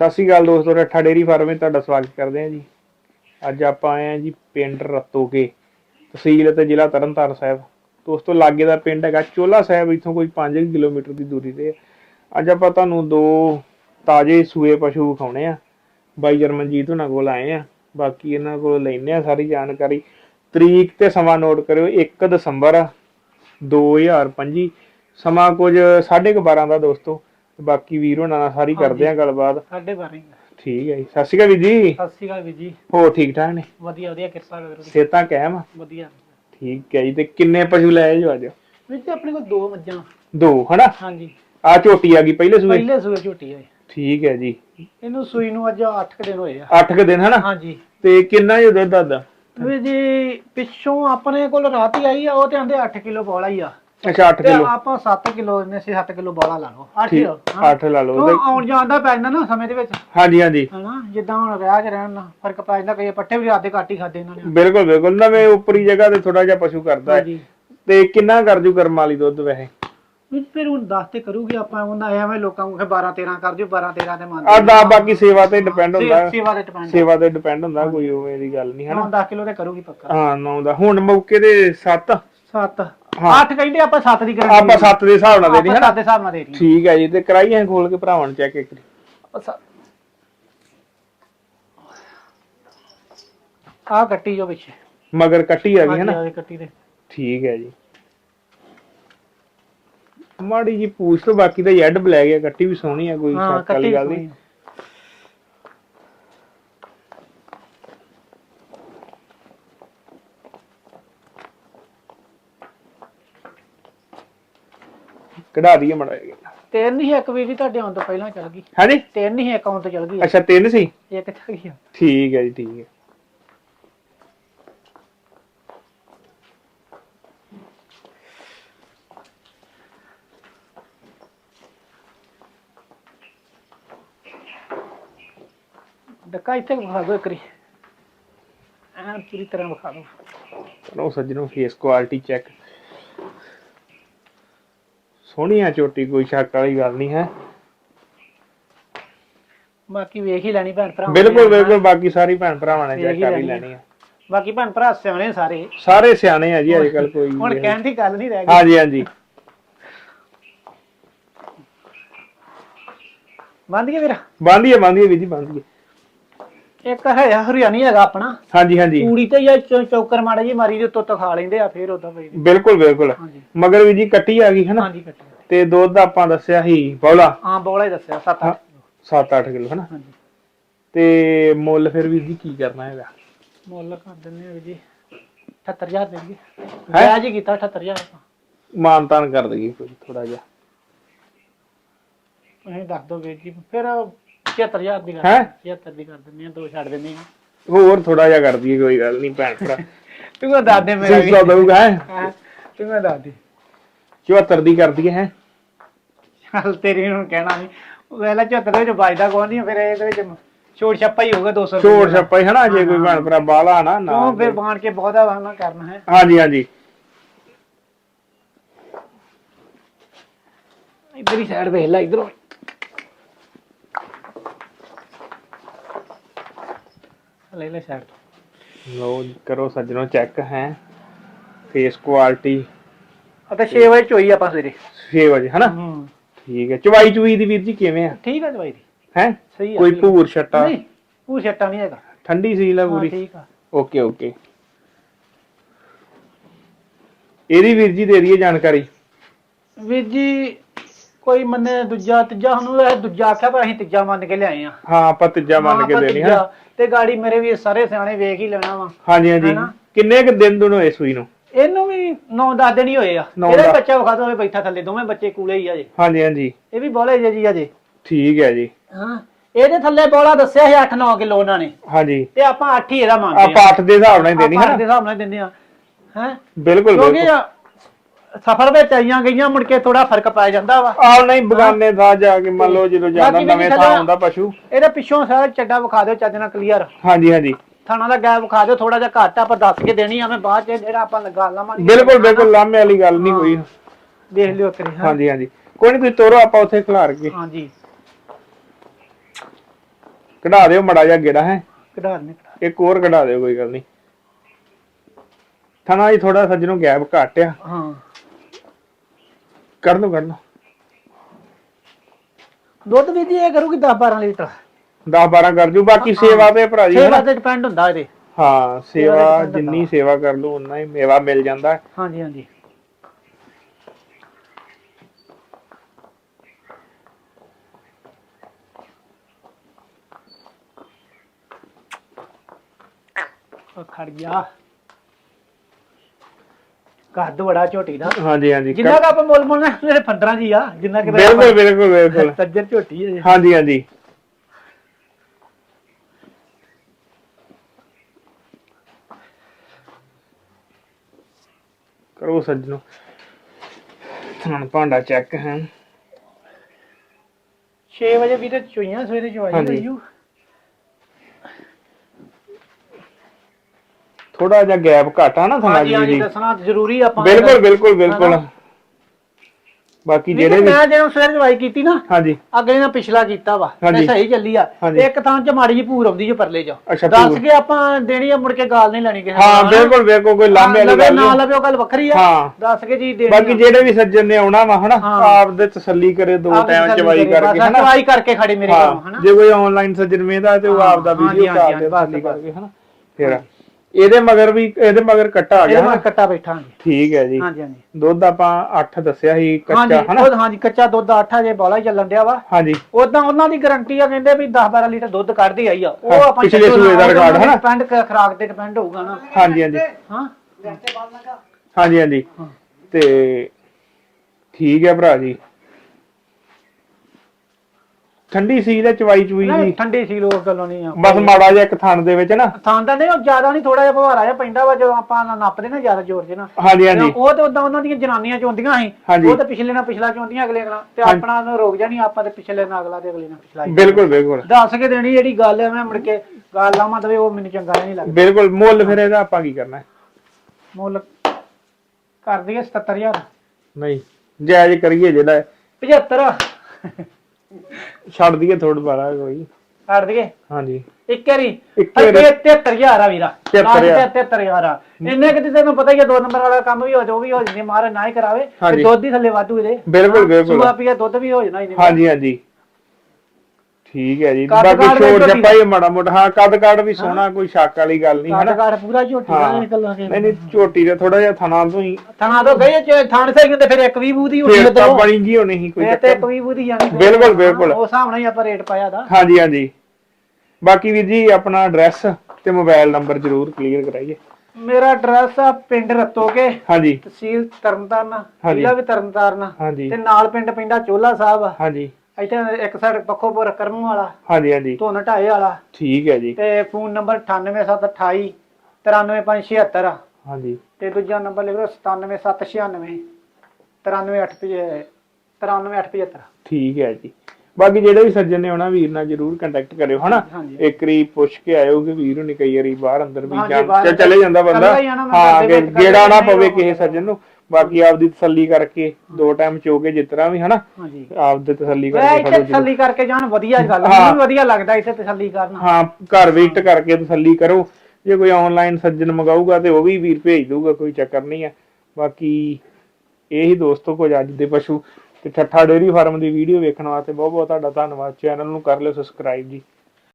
ਸਤਿ ਸ਼੍ਰੀ ਅਕਾਲ ਦੋਸਤੋ, ਰੱਠਾ dairy farm ਵਿੱਚ ਤੁਹਾਡਾ ਸਵਾਗਤ ਕਰਦੇ ਹਾਂ ਜੀ। ਅੱਜ ਆਪਾਂ ਆਏ ਹਾਂ ਜੀ ਪਿੰਡ ਰਤੋਕੇ, ਤਹਿਸੀਲ ਅਤੇ ਜ਼ਿਲ੍ਹਾ ਤਰਨਤਾਰਨ ਸਾਹਿਬ। ਦੋਸਤੋ, ਲਾਗੇ ਦਾ ਪਿੰਡ ਹੈਗਾ ਚੋਲਾ ਸਾਹਿਬ, ਇੱਥੋਂ ਕੋਈ 5 ਕਿਲੋਮੀਟਰ ਦੀ ਦੂਰੀ ਤੇ ਹੈ। ਅੱਜ ਆਪਾਂ ਤੁਹਾਨੂੰ ਦੋ ਤਾਜ਼ੇ ਸੂਏ ਪਸ਼ੂ ਵਿਖਾਉਣੇ ਆ। ਬਾਈ ਜਰਮਨਜੀਤ ਉਹਨਾਂ ਕੋਲ ਆਏ ਆ। ਬਾਕੀ ਇਹਨਾਂ ਕੋਲ ਲੈਣੇ ਆ ਸਾਰੀ ਜਾਣਕਾਰੀ। ਤਰੀਕ ਤੇ ਸਮਾਂ ਨੋਟ ਕਰਿਓ 1 ਦਸੰਬਰ 2025 ਸਮਾਂ ਕੁਝ 12:30 ਦਾ ਦੋਸਤੋ। ਬਾਕੀ ਵੀਰ ਹੋਣਾ ਨਾਲ ਸਾਰੀ ਕਰਦੇ ਆ ਗੱਲਬਾਤ। ਸਾਡੇ ਬਾਰੇ ਠੀਕ ਹੈ ਜੀ। ਸਤਿ ਸ਼੍ਰੀ ਅਕਾਲ ਵੀਰ ਜੀ। ਸਤਿ ਸ਼੍ਰੀ ਅਕਾਲ ਵੀਰ ਜੀ। ਹੋਰ ਠੀਕ ਠਾਕ ਨੇ? ਵਧੀਆ ਵਧੀਆ ਕਿਰਪਾ ਕਰੋ ਜੀ ਸਿਹਤਾਂ ਕਾਇਮ ਆ? ਵਧੀਆ। ਠੀਕ ਹੈ ਜੀ ਤੇ ਕਿੰਨੇ ਪਸ਼ੂ ਲਏ ਜੋ ਅੱਜ? ਵੀਰ ਜੀ ਆਪਣੇ ਕੋਲ ਦੋ ਮੱਝਾਂ। ਦੋ ਹਨਾ? ਹਾਂਜੀ। ਆ ਝੋਟੀ ਆ ਗਈ ਪਹਿਲੇ ਸੂਏ? ਪਹਿਲੇ ਸੂਏ ਝੋਟੀ ਹੋਏ ਠੀਕ ਹੈ ਜੀ। ਇਹਨੂੰ ਸੂਈ ਨੂੰ ਅੱਜ 8 ਦਿਨ ਹੋਏ ਆ। 8 ਕੁ ਦਿਨ ਹਨਾ? ਹਾਂਜੀ। ਤੇ ਕਿੰਨਾ ਜੋ ਦੁੱਧ ਦਾਦਾ ਵੀਰ ਜੀ ਪਿੱਛੋਂ ਆਪਣੇ ਕੋਲ ਰਾਤ ਹੀ ਆਈ ਆ ਉਹ ਤੇ ਆਂਦੇ 8 ਕਿਲੋ ਬੋਲਾ ਹੀ ਆ। ਅੱਛਾ 8 ਤੇ ਕਿਲੋ। ਆਪਾਂ 7 ਕਿਲੋ ਨੇ 7 ਕਿਲੋ ਬੋਲਾ ਲਾ ਲਓ। 8 ਠੀਕ ਕਿਲੋ ਹਾਂ। 8 ਲਾ ਲਓ। ਕਿਉਂ ਉਹਦੇ- ਆਉਣ ਜਾਣ ਦਾ ਪੈ ਜਾਂਦਾ ਨਾ ਸਮੇਂ ਦੇ ਵਿੱਚ? ਹਾਂਜੀ ਹਾਂਜੀ। ਹਨਾ ਜਿੱਦਾਂ ਹੁਣ ਰਹਿ ਚ ਰਹਿਣ ਨਾਲ ਫ਼ਰਕ ਪੈ ਜਾਂਦਾ ਕਈ ਪੱਠੇ ਵੀ ਰਾਤੇ ਘੱਟ ਹੀ ਖਾਦੇ ਇਹਨਾਂ ਨੇ। ਬਿਲਕੁਲ ਬਿਲਕੁਲ। ਨਵੇਂ ਉੱਪਰੀ ਜਗ੍ਹਾ ਤੇ ਥੋੜਾ ਜਿਹਾ ਪਸ਼ੂ ਕਰਦਾ ਹੈ। ਹਾਂਜੀ। ਤੇ ਕਿੰਨਾ ਕਰ ਜੂ ਕਰਮ ਵਾਲੀ ਦੁੱਧ ਵੈਸੇ? ਵੀਰ ਫਿਰ ਹੁਣ ਦੱਸ ਤੇ ਕਰੂਗੀ ਆਪਾਂ ਉਹਨਾਂ ਐਵੇਂ ਲੋਕਾਂ ਨੂੰ 12 13 ਕਰ ਦਿਓ 12 13 ਤੇ ਮੰਨ ਆ ਦਾ ਬਾਕੀ ਸੇਵਾ ਤੇ ਡਿਪੈਂਡ ਹੁੰਦਾ। ਹੈ। ਸੇਵਾ ਦੇ ਡਿਪੈਂਡ ਸੇਵਾ ਤੇ ਡਿਪੈਂਡ ਹੁੰਦਾ ਕੋਈ ਉਵੇਂ ਦੀ ਗੱਲ ਨਹੀਂ ਹਨਾ? 10 ਕਿਲੋ ਤੇ ਕਰੂਗੀ ਪੱਕਾ। ਹਾਂ ਨੌ ਦਾ ਹੁਣ ਮੌਕੇ ਦੇ 7 7 ਹਾਂ। 8 ਕਹਿੰਦੇ ਆਪਾਂ 7 ਦੀ ਗਾਰੰਟੀ ਆਪਾਂ 7 ਦੇ ਹਿਸਾਬ ਨਾਲ ਦੇ ਦੀ ਆਪਾਂ ਹਨਾ? ਸੱਤ ਦੇ ਹਿਸਾਬ ਨਾਲ ਦੇ ਦੀ ਠੀਕ ਹੈ ਜੀ ਤੇ ਕਰਾਈਏ ਖੋਲ ਕੇ ਭਰਾਵਾਂ ਨੂੰ ਚੈੱਕ ਇੱਕ ਵਾਰੀ। ਆ ਕੱਟੀ ਜੋ ਪਿੱਛੇ। ਮਗਰ ਕੱਟੀ ਆ ਗਈ ਹੈ ਨਾ ਹਾਂਜੀ, ਆਹ ਕੱਟੀ ਦੇ ਠੀਕ ਹੈ ਜੀ। ਮਾੜੀ ਜੀ ਪੂਛ ਤੋਂ ਬਾਕੀ ਤਾਂ ਜੈਡ ਬਲੈਕ ਹੈ ਕੱਟੀ ਵੀ ਸੋਹਣੀ ਆ ਕੋਈ ਹਾਂ ਸ਼ੱਕ ਵਾਲੀ ਗੱਲ ਨਹੀਂ ਕਢਾ ਦਈਏ ਮੜਾ ਤਿੰਨ ਹੀ ਇੱਕ ਜੀ ਤੁਹਾਡੇ ਆਉਣ ਤੋਂ ਪਹਿਲਾਂ ਚੱਲ ਗਈ। ਹਾਂਜੀ? ਤਿੰਨ ਹੀ ਅਕਾਊਂਟ ਤੋਂ ਚੱਲ ਗਈ। ਅੱਛਾ ਤਿੰਨ ਸੀ? ਇੱਕ ਚੱਲ ਗਈ। ਠੀਕ ਹੈ ਜੀ ਠੀਕ ਹੈ। ਡੱਕਾ ਇੱਥੇ ਵਿਖਾ ਦਿਓ ਇੱਕ ਵਾਰੀ। ਐਨ ਪੂਰੀ ਤਰ੍ਹਾਂ ਵਿਖਾ ਦਿਓ। ਚਲੋ ਸੱਜਣੋ ਫੇਸ ਕੁਆਲਿਟੀ ਚੈੱਕ ਸੋਹਣੀ ਆ ਚੋਟੀ ਕੋਈ ਸ਼ੱਕ ਵਾਲੀ ਗੱਲ ਨਹੀਂ ਹੈ। ਬਾਕੀ ਵੇਖ ਹੀ ਲੈਣੀ ਭੈਣ ਭਰਾ ਬਿਲਕੁਲ ਬਿਲਕੁਲ ਬਾਕੀ ਸਾਰੀ ਭੈਣ ਭਰਾਵਾਂ ਨੇ ਚੈੱਕ ਕਰ ਹੀ ਲੈਣੀ ਆ। ਬਾਕੀ ਭੈਣ ਭਰਾ ਸਿਆਣੇ ਸਾਰੇ। ਸਾਰੇ ਸਿਆਣੇ ਆ ਜੀ ਅੱਜ ਕੱਲ ਕੋਈ ਹੁਣ ਕਹਿਣ ਦੀ ਗੱਲ ਨਹੀਂ ਰਹਿ ਗਈ। ਹਾਂਜੀ ਹਾਂਜੀ। ਬੰਦ ਗਿਆ ਵੀਰ ਬਾਂਧੀਏ ਬਾਂਧੀਏ ਵੀਰ ਜੀ ਬਾਂਧੀਏ ਇੱਕ ਹੈ ਹਰਿਆਣੀ ਹੈਗਾ ਆਪਣਾ। ਹਾਂਜੀ ਹਾਂਜੀ। ਤੂੜੀ ਤੇ ਜਾਂ ਚੌ- ਚੌਕਰ ਮਾੜਾ ਜੀ ਮਾਰੀ ਦੇ ਉੱਤੋਂ ਖਾ ਲੈਂਦੇ ਆ ਫੇਰ ਉਦਾਂ ਪਈ ਬਿਲਕੁਲ ਬਿਲਕੁਲ। ਹਾਂਜੀ। ਮਗਰ ਵੀਰ ਜੀ ਕੱਟੀ ਆ ਗਈ ਹੈ ਨਾ? ਹਾਂਜੀ ਕੱਟਿਆ ਤੇ ਦੁੱਧ ਆਪਾਂ ਦੱਸਿਆ ਸੀ ਬੌਲਾ। ਹਾਂ ਬੋਲਾ ਹੀ ਦੱਸਿਆ 7 8 7-8 ਕਿਲੋ ਹੈ ਨਾ? ਹਾਂਜੀ। ਤੇ ਮੁੱਲ ਫਿਰ ਵੀਰ ਜੀ ਕੀ ਕਰਨਾ ਹੈਗਾ? ਮੁੱਲ ਕਰ ਦਿੰਦੇ ਆ ਵੀ ਜੀ 78000 ਦੇ ਦਈਏ। ਹੈਂ? ਵਿਆਜ ਹੀ ਕੀਤਾ 78000 ਆਪਾਂ। ਮਾਨਤਾਨ ਕਰ ਦਈਏ ਕੋਈ ਥੋੜਾ ਜਿਹਾ। ਤੁਸੀਂ ਦੱਸ ਦੋ ਵੀਰ ਜੀ ਫਿਰ 76000 ਦੀ ਕਰ ਹੈਂ? 76 ਦੀ ਕਰ ਦਿੰਦੇ ਆ ਦੋ ਛੱਡ ਦਿੰਦੇ ਆ। ਹੋਰ ਥੋੜਾ ਜਿਹਾ ਕਰ ਦਈਏ ਕੋਈ ਗੱਲ ਨਹੀਂ ਭੈਣ ਭਰਾ। ਤੂੰ ਕੋ ਦੱਸ ਦੇ ਮੇਰਾ ਵੀ। ਸੀਸਾ ਦਊਗਾ ਹੈ? ਹਾਂ, ਤੂੰ ਕੋ ਦੱਸ ਦੇ। 74 ਦੀ ਕਰ ਦਈਏ ਹੈ? ਚੱਲ ਤੇਰੀ ਨੂੰ ਕਹਿਣਾ ਨਹੀਂ ਵੇਲਾ 74 ਦੇ ਵਿੱਚ ਵੱਜਦਾ ਕੋਈ ਨਹੀਂ ਫਿਰ ਇਹਦੇ ਵਿੱਚ ਛੋਟ ਛੱਪਾ ਹੀ ਹੋਊਗਾ 200 ਛੋੜ ਛੱਪਾ ਹੀ ਹਨਾ? ਜੇ ਕੋਈ ਭੈਣ ਭਰਾ ਬਾਲਾ ਨਾ ਨਾ ਕਿਉਂ ਫਿਰ ਬਾਣ ਕੇ ਬਹੁਤਾ ਵਾਹਨਾ ਕਰਨਾ ਹੈ? ਹਾਂਜੀ ਹਾਂਜੀ। ਇਧਰ ਹੀ ਸਾਈਡ ਵੇਖ ਲੈ ਇਧਰੋਂ। ਲੈ ਲੈ ਤੋਂ ਲੋ ਕਰੋ ਸੱਜਣੋ ਚੈੱਕ ਹੈ। ਫੇਸ ਕੁਆਲਿਟੀ ਅਤੇ 6 ਵਜੇ ਚੋਈ ਆਪਾਂ ਸਵੇਰੇ। 6 ਵਜੇ ਹਨਾ? ਹੂੰ। ਠੀਕ ਹੈ। ਚਵਾਈ ਚੁਈ ਦੀ ਵੀਰ ਜੀ ਕਿਵੇਂ ਆ? ਠੀਕ ਆ ਦਵਾਈ ਦੀ। ਹੈ? ਸਹੀ ਆ ਕੋਈ। ਭੂਰ ਛੱਟਾ? ਨਹੀਂ ਉਹ ਛੱਟਾ ਨਹੀਂ ਹੈਗਾ। ਠੰਡੀ ਸੀ ਲਾ ਹਾਂ, ਪੂਰੀ? ਠੀਕ ਆ। Okay okay. ਇਹਦੀ ਵੀਰ ਜੀ ਦੇ ਦਈਏ ਜਾਣਕਾਰੀ। ਵੀਰ ਜੀ ਕੋਈ ਮੰਨੇ ਦੂਜਾ ਤੀਜਾ ਸਾਨੂੰ ਇਹ ਦੂਜਾ ਆਖਿਆ ਪਰ ਅਸੀਂ ਤੀਜਾ ਮੰਨ ਕੇ ਲਿਆਏ ਆ। ਹਾਂ ਆਪਾਂ ਤੀਜਾ ਮੰਨ ਕੇ ਦੇਣੀ ਹੈ। ਤੇ ਗਾੜੀ ਮੇਰੇ ਵੀ ਸਾਰੇ ਸਿਆਣੇ ਵੇਖ ਹੀ ਲੈਣਾ ਵਾ। ਹਾਂਜੀ ਹਾਂਜੀ। ਹੈਨਾ? ਕਿੰਨੇ ਕ ਦਿਨ ਦੁਨ ਹੋਏ ਸੂਈ ਨੂੰ? ਇਹਨੂੰ ਵੀ 9-10 ਦਿਨ ਹੀ ਹੋਏ ਆ। ਨੌਂ ਇਹਦਾ ਦਸ। ਬੱਚਾ ਵਿਖਾ ਦੋ ਬੈਠਾ ਥੱਲੇ। ਦੋਵੇਂ ਬੱਚੇ ਕੂਲੇ ਹੀ ਆ ਜੇ। ਹਾਂਜੀ ਹਾਂਜੀ। ਇਹ ਵੀ ਬੋਲੇ ਜੇ ਜੀ ਅਜੇ ਠੀਕ ਹੈ ਜੀ। ਹਾਂ। ਇਹਦੇ ਥੱਲੇ ਬੋਲਾ ਦੱਸਿਆ ਸੀ 8-9 ਕਿਲੋ ਉਹਨਾਂ ਨੇ। ਹਾਂਜੀ। ਤੇ ਆਪਾਂ 8 ਹੀ ਇਹਦਾ ਮੰਨਦੇ ਆਪਾਂ ਅੱਠ ਦੇ ਹਿਸਾਬ ਨਾਲ ਹੀ ਦੇਣੀ ਆਪਾਂ ਹੈ ਦੇ ਹਿਸਾਬ ਨਾਲ ਦਿੰਦੇ ਆ। ਹੈ? ਬਿਲਕੁਲ ਕਿਉਂਕਿ ਬਿਲਕੁਲ। ਸਫਰ ਵਿੱਚ ਆਈਆਂ ਗਈਆਂ ਮੁੜ ਕੇ ਥੋੜਾ ਫ਼ਰਕ ਪੈ ਜਾਂਦਾ ਵਾ। ਆਹ ਨਹੀਂ ਬਗਾਨੇ ਥਾਂ ਜਾ ਕੇ ਮੰਨ ਲਓ ਜਦੋਂ ਜਾਂਦਾ ਬਾਕੀ ਵੀ ਨਵੇਂ ਸਾਡਾ- ਥਾਂ ਹੁੰਦਾ ਪਸ਼ੂ। ਇਹਦੇ ਪਿੱਛੋਂ ਸਾਰਾ ਚੱਡਾ ਵਿਖਾ ਦਿਓ ਚੱਜ ਨਾਲ ਕਲੀਅਰ ਹਾਂਜੀ ਹਾਂਜੀ। ਥਾਣਾ ਦਾ ਗੈਪ ਵਿਖਾ ਦਿਓ ਥੋੜਾ ਜਿਹਾ ਘੱਟ ਆ ਪਰ ਦੱਸ ਕੇ ਦੇਣੀ ਆ ਮੈਂ ਬਾਅਦ ਚ ਜਿਹੜਾ ਆਪਾਂ ਲਗਾ ਲਾਵਾਂਗੇ ਬਿਲਕੁਲ ਬਿਲਕੁਲ ਲਾਮੇ ਵਾਲੀ ਗੱਲ ਨਹੀਂ ਕੋਈ। ਦੇਖ ਲਿਓ ਕਰੀ ਹਾਂਜੀ ਹਾਂਜੀ। ਕੋਈ ਨਹੀਂ ਤੁਸੀਂ ਤੋਰੋ ਆਪਾਂ ਉੱਥੇ ਖਿਲਾਰ ਕੇ। ਹਾਂਜੀ। ਕਢਾ ਦਿਓ ਮੜਾ ਜਾ ਗੇੜਾ ਹੈ। ਕਢਾ ਨੇ ਇੱਕ ਹੋਰ ਕਢਾ ਦਿਓ ਕੋਈ ਗੱਲ ਨਹੀਂ। ਥਣਾ ਜੀ ਥੋੜਾ ਸੱਜਣੋਂ ਗੈਪ ਘੱਟ ਆ। ਹਾਂ। ਕਰ ਲਓ ਕਰ ਲਓ ਦੁੱਧ ਵੀ ਜੀ ਇਹ ਕਰੂਗੀ 10 12 ਲੀਟਰ 10 12 ਕਰ ਜੂ ਬਾਕੀ ਸੇਵਾ ਤੇ ਭਰਾ ਜੀ ਸੇਵਾ ਹਨਾ? ਤੇ ਡਿਪੈਂਡ ਹੁੰਦਾ ਇਹਦੇ ਹਾਂ ਸੇਵਾ ਜਿੰਨੀ। ਸੇਵਾ ਕਰ ਲਓ ਉਨਾ ਹੀ ਮੇਵਾ ਮਿਲ ਜਾਂਦਾ ਹੈ। ਹਾਂਜੀ ਹਾਂਜੀ ਉਹ ਖੜ ਗਿਆ ਕੱਦ ਬੜਾ ਝੋਟੀ ਦਾ। ਹਾਂਜੀ ਹਾਂਜੀ। ਜਿੰਨਾ ਕ ਆਪਾਂ ਮੁੱਲ ਮੁੱਲ ਮੇਰੇ 15 ਜੀ ਆ ਜਿੰਨਾ ਕਿ ਬਿਲਕੁਲ ਬਿਲਕੁਲ ਬਿਲਕੁਲ। ਸੱਜਰ ਝੋਟੀ ਹੈ। ਹਾਂਜੀ ਹਾਂਜੀ। ਕਰੋ ਸੱਜਣੋ। ਥਣ ਭਾਂਡਾ ਚੈੱਕ ਹੈ। 6 ਵਜੇ ਵੀ ਤੇ ਚੋਈਆਂ ਸਵੇਰੇ ਚਵਾਈ ਹਾਂਜੀ। ਥੋੜਾ ਜਿਹਾ ਗੈਪ ਘੱਟ ਆ ਨਾ ਥਣਾ ਹਾਂਜੀ ਜੀ ਹਾਂਜੀ ਦੀ ਦੱਸਣਾ ਜ਼ਰੂਰੀ ਆਪਾਂ ਬਿਲਕੁਲ ਬਿਲਕੁਲ ਬਿਲਕੁਲ। ਹਨਾ? ਬਾਕੀ ਜਿਹੜੇ ਜਿਹੜੇ ਵੀ ਮੈਂ ਜਦੋਂ ਸਵੇਰੇ ਚਵਾਈ ਕੀਤੀ ਨਾ ਹਾਂਜੀ। ਅੱਗੇ ਨਾ ਪਿਛਲਾ ਕੀਤਾ ਵਾ ਹਾਂਜੀ। ਤੇ ਸਹੀ ਚੱਲੀ ਆ। ਹਾਂਜੀ। ਇੱਕ ਥਾਂ ਚ ਮਾੜੀ ਜੀ ਭੂਰ ਆਉਂਦੀ ਜੋ ਪਰਲੇ ਚ। ਅੱਛਾ, ਦੱਸ ਭੂਰ। ਕੇ ਆਪਾਂ ਦੇਣੀ ਆ ਮੁੜ ਕੇ ਗਾਲ ਨਹੀਂ ਲੈਣੀ ਕਿਸੇ ਹਾਂ ਨਾਲ, ਬਿਲਕੁਲ ਬਿਲਕੁਲ ਕੋਈ ਲਾਂਭੇ ਹਾਂ, ਵਾਲੀ ਲਵੇ ਗੱਲ ਨਾ ਨਹੀਂ ਲਵੇ ਉਹ ਗੱਲ ਵੱਖਰੀ ਆ। ਹਾਂ। ਦੱਸ ਕੇ ਜੀ ਦੇਣੀ ਬਾਕੀ ਜਿਹੜੇ ਵੀ ਸੱਜਣ ਨੇ ਆਉਣਾ ਵਾ ਹਨਾ ਹਾਂ। ਆਪ ਦੇ ਤਸੱਲੀ ਕਰੇ ਦੋ ਟਾਈਮ ਚਵਾਈ ਕਰਕੇ ਹਨਾ। ਚਵਾਈ ਕਰਕੇ ਖੜੀ ਮੇਰੇ ਕੋਲ ਹਾਂ ਹਨਾ। ਜੇ ਕੋਈ ਆਨਲਾਈਨ ਸੱਜਣ ਵੇਦਾ ਤੇ ਉਹ ਹਾਂ, ਆਪ ਦਾ ਹਾਂਜੀ, ਵੀਡੀਓ ਹਾਂਜੀ, ਕਾਲ ਤੇ ਬਸ, ਤਸੱਲੀ ਬਸ। ਕਰਕੇ ਹਨਾ। ਫਿਰ ਇਹਦੇ ਮਗਰ ਵੀ ਇਹਦੇ ਮਗਰ ਕੱਟਾ ਆ ਇਹਦੇ ਗਿਆ ਹਨਾ ਕੱਟਾ ਬੈਠਾ ਹਾਂਜੀ ਠੀਕ ਹੈ ਜੀ। ਹਾਂਜੀ ਹਾਂਜੀ। ਦੁੱਧ ਆਪਾਂ 8 ਦੱਸਿਆ ਸੀ ਹਾਂਜੀ ਕੱਚਾ ਹਨਾ? ਉਹ ਹਾਂਜੀ ਕੱਚਾ ਦੁੱਧ ਆਠਾ ਜੇ ਬੋਲਾ ਚੱਲਣ ਡਿਆ ਵਾ। ਹਾਂਜੀ। ਉਦਾਂ ਉਹਨਾਂ ਦੀ ਗਾਰੰਟੀ ਆ ਕਹਿੰਦੇ ਵੀ 10 12 ਲੀਟਰ ਦੁੱਧ ਕੱਢਦੀ ਆਈ ਆ। ਉਹ ਹਾਂ, ਆਪਾਂ ਪਿਛਲੇ ਸੂਏ ਦਾ ਰਿਕਾਰਡ ਹਨਾ? ਡਿਪੈਂਡ ਖਰਾਕ ਤੇ ਡਿਪੈਂਡ ਹੋਊਗਾ ਨਾ। ਹਾਂਜੀ ਹਾਂਜੀ। ਹਾਂ। ਹਾਂਜੀ ਹਾਂਜੀ। ਹਾਂ। ਤੇ ਠੀਕ ਹੈ ਭਰਾ ਜੀ। ਠੰਡੀ ਸੀ ਤੇ ਚਵਾਈ ਚੁਈ ਨਹੀਂ ਜੀ। ਠੰਡੀ ਸੀ ਲੋਕ ਗੱਲੋਂ ਨਹੀਂ ਆ। ਬਸ ਮਾੜਾ ਜਿਹਾ ਇੱਕ ਥਣ ਦੇ ਵਿੱਚ ਨਾ। ਥਾਂ ਤਾਂ ਨਹੀਂ ਉਹ ਜ਼ਿਆਦਾ ਨਹੀਂ ਥੋੜਾ ਜਿਹਾ ਫਵਾਰਾ ਜਿਹਾ ਪੈਂਦਾ ਵਾ ਜਦੋਂ ਆਪਾਂ ਨਾ ਨੱਪਦੇ ਨਾ ਜ਼ਿਆਦਾ ਜ਼ੋਰ ਜੇ ਨਾ ਹਾਂਜੀ ਹਾਂਜੀ। ਉਹ ਤੇ ਉਦਾਂ ਉਹਨਾਂ ਦੀਆਂ ਜਨਾਨੀਆਂ ਚੋਂਦੀਆਂ ਸੀ। ਹਾਂਜੀ। ਉਹ ਤੇ ਪਿਛਲੇ ਨਾਲ ਪਿਛਲਾ ਚੋਂਦੀਆਂ ਅਗਲੇ ਨਾਲ। ਤੇ ਹਾਂਜੀ। ਆਪਣਾ ਨੂੰ ਰੋਕ ਜਾਣੀ ਆਪਾਂ ਤੇ ਪਿਛਲੇ ਨਾਲ ਅਗਲਾ ਤੇ ਅਗਲੇ ਨਾਲ ਪਿਛਲਾ ਹੀ। ਬਿਲਕੁਲ ਬਿਲਕੁਲ। ਦੱਸ ਕੇ ਦੇਣੀ ਜਿਹੜੀ ਗੱਲ ਹੈ ਮੈਂ ਮੁੜ ਕੇ ਗੱਲ ਲਾਵਾਂ ਤੇ ਉਹ ਮੈਨੂੰ ਚੰਗਾ ਨਹੀਂ ਲੱਗਦਾ। ਬਿਲਕੁਲ ਮੁੱਲ ਫਿਰ ਇਹਦਾ ਆਪਾਂ ਕੀ ਕਰਨਾ? ਹੈ? ਮੁੱਲ ਕਰ ਦਈਏ 77000 ਨਹੀਂ ਜਾਇਜ਼ ਕਰੀਏ ਜਿਹੜਾ 75 ਛੱਡ ਦਈਏ ਥੋੜਾ ਬਾਰਾ ਕੋਈ। ਕਰ ਦਈਏ? ਹਾਂਜੀ। ਇੱਕ ਵਾਰੀ। ਇੱਕ ਵਾਰੀ। ਅੱਗੇ 73000 ਆ ਵੀਰਾ। 73,000 73000 ਆ। ਇੰਨੇ ਕਿ ਤੈਨੂੰ ਪਤਾ ਹੀ ਆ ਦੋ ਨੰਬਰ ਵਾਲਾ ਕੰਮ ਵੀ ਹੋ ਜਾ ਉਹ ਵੀ ਹੋ ਜਾਂਦੀ ਮਾਰੇ ਨਾ ਹੀ ਕਰਾਵੇ। ਤੇ। ਦੁੱਧ ਹੀ ਥੱਲੇ ਵਾਧੂ ਇਹਦੇ। ਬਿਲਕੁਲ, ਬਿਲਕੁਲ। ਸੂਆ ਪੀਆ ਦੁੱਧ ਵੀ ਹੋ ਜਾਣਾ ਇਹਨੇ ਹਾਂਜੀ ਹਾਂਜੀ। ਠੀਕ ਹੈ ਜੀ। ਕੱਦ ਬਾਕੀ ਕਾਠ ਛੋੜ ਜੱਪਾ ਹੀ ਮਾੜਾ ਮੋਟਾ। ਹਾਂ ਕੱਦ ਕਾਠ ਵੀ ਸੋਹਣਾ ਕੋਈ ਸ਼ੱਕ ਵਾਲੀ ਗੱਲ ਨਹੀਂ ਕਾਟ ਹਨਾ? ਕਾਟ ਪੂਰਾ ਝੋਟੀ ਹਾਂ। ਇਹ ਗੱਲਾਂ ਨਹੀਂ ਨਹੀਂ ਝੋਟੀ ਦਾ ਥੋੜਾ ਜਿਹਾ ਥਣਾ ਤੋਂ ਹੀ। ਥਣਾ ਤੋਂ ਗਏ ਚ ਥਾਣ ਸੇ ਕਹਿੰਦੇ ਫਿਰ ਇੱਕ ਵੀ ਬੂਦੀ ਫੇਰ ਤਾਂ ਉਧਰੋਂ ਬਣੀ ਜੀ ਹੋਣੀ ਸੀ ਕੋਈ ਇਹ ਤੇ ਚੱਕਰ ਇੱਕ ਵੀ ਬੂਦੀ ਫਿਰ। ਬਿਲਕੁਲ, ਬਿਲਕੁਲ। ਹਿਸਾਬ ਨਾਲ ਹੀ ਆਪਾਂ ਰੇਟ ਪਾਇਆ ਦਾ। ਹਾਂਜੀ ਹਾਂਜੀ। ਬਾਕੀ ਵੀਰ ਜੀ ਆਪਣਾ ਐਡਰੈਸ ਤੇ ਮੋਬਾਈਲ ਨੰਬਰ ਜ਼ਰੂਰ ਕਲੀਅਰ ਕਰਾਈਏ। ਮੇਰਾ ਐਡਰੈਸ ਆ ਪਿੰਡ ਰਤੋਕੇ ਹਾਂਜੀ। ਤਹਿਸੀਲ ਤਰਨਤਾਰਨ ਹਾਂਜੀ। ਜ਼ਿਲ੍ਹਾ ਵੀ ਤਰਨਤਾਰਨ। ਹਾਂਜੀ। ਤੇ ਨਾਲ ਪਿੰਡ ਪੈਂਦਾ ਚੋਲਾ ਸਾਹਿਬ। ਹਾਂਜੀ। ਇੱਥੇ ਇੱਕ ਸਾਈਡ ਪੱਖੋਪੁਰ ਕਰਮ ਵਾਲਾ ਹਾਂਜੀ ਹਾਂਜੀ। ਹਾਂਜੀ ਢਾਏ ਵਾਲਾ। ਠੀਕ ਹੈ ਜੀ। ਤੇ ਫੋਨ ਨੰਬਰ 98728 93576 ਹਾਂਜੀ। ਤੇ ਦੂਜਾ ਨੰਬਰ ਲਿਖ ਲਓ 97796 93875 93875 ਠੀਕ ਹੈ ਜੀ। ਬਾਕੀ ਜਿਹੜੇ ਵੀ ਸੱਜਣ ਨੇ ਆਉਣਾ ਵੀਰ ਨਾਲ ਜਰੂਰ ਕੰਟੈਕਟ ਕਰਿਓ ਹਨਾ। ਇੱਕ ਵਾਰੀ ਪੁੱਛ ਕੇ ਆਇਓ ਕਿ ਵੀਰ ਹੁਣੀ ਕਈ ਵਾਰੀ ਬਾਹਰ ਅੰਦਰ ਵੀ ਜਾਂ ਚੱਲ ਜਾਂਦਾ ਬੰਦਾ। ਹੀ ਨਾ, ਗੇੜਾ ਨਾ ਪਵੇ ਕਿਸੇ ਸੱਜਣ ਨੂੰ। ਬਾਕੀ ਆਪਦੀ ਤਸੱਲੀ ਕਰਕੇ ਦੋ ਟਾਈਮ ਚੋਕੇ ਜਿਤਨਾ ਵੀ ਹਨਾ? ਹਾਂਜੀ। ਆਪਦੇ ਤਸੱਲੀ ਕਰਕੇ ਇੱਥੇ ਖੜੋ। ਤਸੱਲੀ ਕਰਕੇ ਜਾਣ ਵਧੀਆ ਗੱਲ ਹਾਂ। ਮੈਨੂੰ ਵਧੀਆ ਲੱਗਦਾ ਇੱਥੇ ਤਸੱਲੀ ਕਰਨਾ। ਹਾਂ ਘਰ ਵਿਜ਼ਿਟ ਕਰਕੇ ਤਸੱਲੀ ਕਰੋ। ਜੇ ਕੋਈ ਆਨਲਾਈਨ ਸੱਜਣ ਮੰਗਾਊਗਾ ਤੇ ਉਹ ਵੀ ਵੀਰ ਭੇਜ ਦਊਗਾ ਕੋਈ ਚੱਕਰ ਨਹੀਂ ਹੈ ਬਾਕੀ ਇਹੀ ਦੋਸਤੋ ਕੁਝ ਅੱਜ ਦੇ ਪਸ਼ੂ। ਤੇ ਠੱਠਾ ਡੇਰੀ ਫਾਰਮ ਦੀ ਵੀਡੀਓ ਵੇਖਣ ਵਾਸਤੇ ਬਹੁਤ ਬਹੁਤ ਤੁਹਾਡਾ ਧੰਨਵਾਦ। ਚੈਨਲ ਨੂੰ ਕਰ ਲਿਓ ਸਬਸਕ੍ਰਾਈਬ ਜੀ।